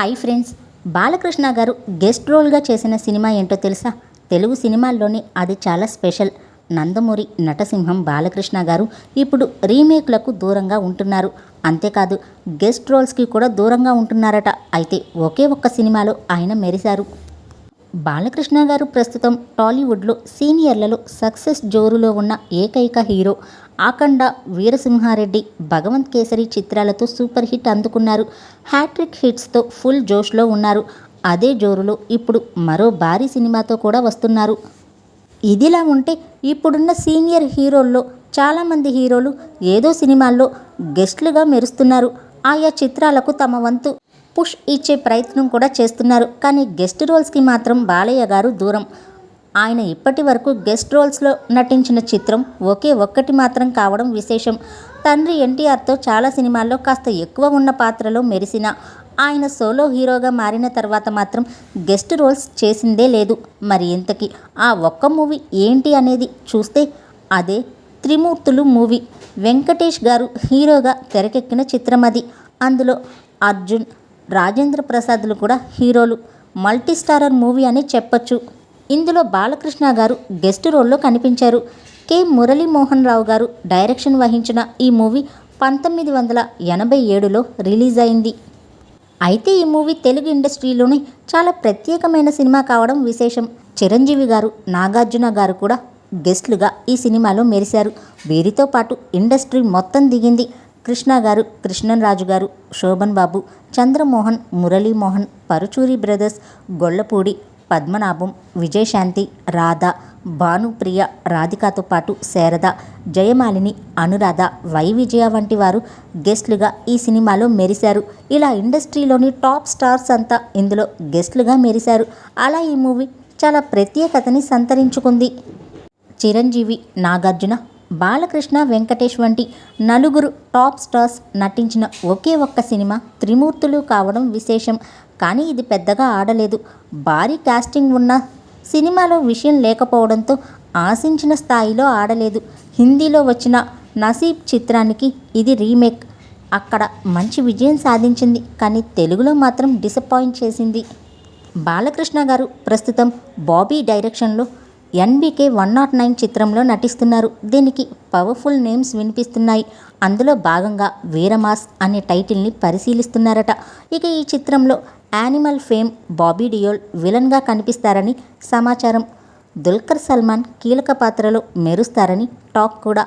Hi friends Balakrishna గారు guest రోల్గా చేసిన cinema ఏంటో తెలుసా? తెలుగు సినిమాల్లోనే అది చాలా స్పెషల్. నందమూరి నటసింహం బాలకృష్ణ గారు ఇప్పుడు రీమేక్లకు దూరంగా ఉంటున్నారు. అంతేకాదు గెస్ట్ రోల్స్కి కూడా దూరంగా ఉంటున్నారట. అయితే ఒకే ఒక్క సినిమాలో ఆయన మెరిశారు. బాలకృష్ణ గారు ప్రస్తుతం టాలీవుడ్లో సీనియర్లలో సక్సెస్ జోరులో ఉన్న ఏకైక హీరో. ఆకండ వీరసింహారెడ్డి భగవంత్ కేసరి చిత్రాలతో సూపర్ హిట్ అందుకున్నారు. హ్యాట్రిక్ హిట్స్తో ఫుల్ జోష్లో ఉన్నారు. అదే జోరులో ఇప్పుడు మరో భారీ సినిమాతో కూడా వస్తున్నారు. ఇదిలా ఉంటే ఇప్పుడున్న సీనియర్ హీరోల్లో చాలామంది హీరోలు ఏదో సినిమాల్లో గెస్ట్లుగా మెరుస్తున్నారు. ఆయా చిత్రాలకు తమ వంతు పుష్ ఇచ్చే ప్రయత్నం కూడా చేస్తున్నారు. కానీ గెస్ట్ రోల్స్కి మాత్రం బాలయ్య గారు దూరం. ఆయన ఇప్పటి వరకు గెస్ట్ రోల్స్లో నటించిన చిత్రం ఒకే ఒక్కటి మాత్రం కావడం విశేషం. తండ్రి ఎన్టీఆర్తో చాలా సినిమాల్లో కాస్త ఎక్కువ ఉన్న పాత్రలో మెరిసిన ఆయన సోలో హీరోగా మారిన తర్వాత మాత్రం గెస్ట్ రోల్స్ చేసిందే లేదు. మరి ఇంతకీ ఆ ఒక్క మూవీ ఏంటి అనేది చూస్తే అదే త్రిమూర్తులు మూవీ. వెంకటేష్ గారు హీరోగా తెరకెక్కిన చిత్రం అది. అందులో అర్జున్ రాజేంద్ర ప్రసాద్లు కూడా హీరోలు మల్టీ స్టారర్ మూవీ అని చెప్పొచ్చు. ఇందులో బాలకృష్ణ గారు గెస్ట్ రోల్లో కనిపించారు. కె. మురళీమోహన్ రావు గారు డైరెక్షన్ వహించిన ఈ మూవీ పంతొమ్మిది వందల ఎనభై ఏడులో రిలీజ్ అయింది. అయితే ఈ మూవీ తెలుగు ఇండస్ట్రీలోనే చాలా ప్రత్యేకమైన సినిమా కావడం విశేషం. చిరంజీవి గారు నాగార్జున గారు కూడా గెస్ట్లుగా ఈ సినిమాలో మెరిశారు. వీరితో పాటు ఇండస్ట్రీ మొత్తం దిగింది. కృష్ణ గారు కృష్ణన్ రాజు గారు శోభన్ బాబు చంద్రమోహన్ మురళీమోహన్ పరుచూరి బ్రదర్స్ గొల్లపూడి పద్మనాభం విజయశాంతి రాధ భానుప్రియ రాధికాతో పాటు శారద జయమాలిని అనురాధ వై విజయ వంటి వారు గెస్ట్లుగా ఈ సినిమాలో మెరిశారు. ఇలా ఇండస్ట్రీలోని టాప్ స్టార్స్ అంతా ఇందులో గెస్ట్లుగా మెరిశారు. అలా ఈ మూవీ చాలా ప్రత్యేకతని సంతరించుకుంది. చిరంజీవి నాగార్జున బాలకృష్ణ వెంకటేష్ వంటి నలుగురు టాప్ స్టార్స్ నటించిన ఒకే ఒక్క సినిమా త్రిమూర్తులు కావడం విశేషం. కానీ ఇది పెద్దగా ఆడలేదు. భారీ కాస్టింగ్ ఉన్న సినిమాలో విషయం లేకపోవడంతో ఆశించిన స్థాయిలో ఆడలేదు. హిందీలో వచ్చిన నసీబ్ చిత్రానికి ఇది రీమేక్. అక్కడ మంచి విజయం సాధించింది. కానీ తెలుగులో మాత్రం డిసప్పాయింట్ చేసింది. బాలకృష్ణ గారు ప్రస్తుతం బాబీ డైరెక్షన్లో ఎన్బికే వన్ నాట్ నైన్ చిత్రంలో నటిస్తున్నారు. దీనికి పవర్ఫుల్ నేమ్స్ వినిపిస్తున్నాయి. అందులో భాగంగా వీరమాస్ అనే టైటిల్ని పరిశీలిస్తున్నారట. ఇక ఈ చిత్రంలో యానిమల్ ఫేమ్ బాబీ డియోల్ విలన్గా కనిపిస్తారని సమాచారం. దుల్కర్ సల్మాన్ కీలక పాత్రలో మెరుస్తారని టాక్ కూడా.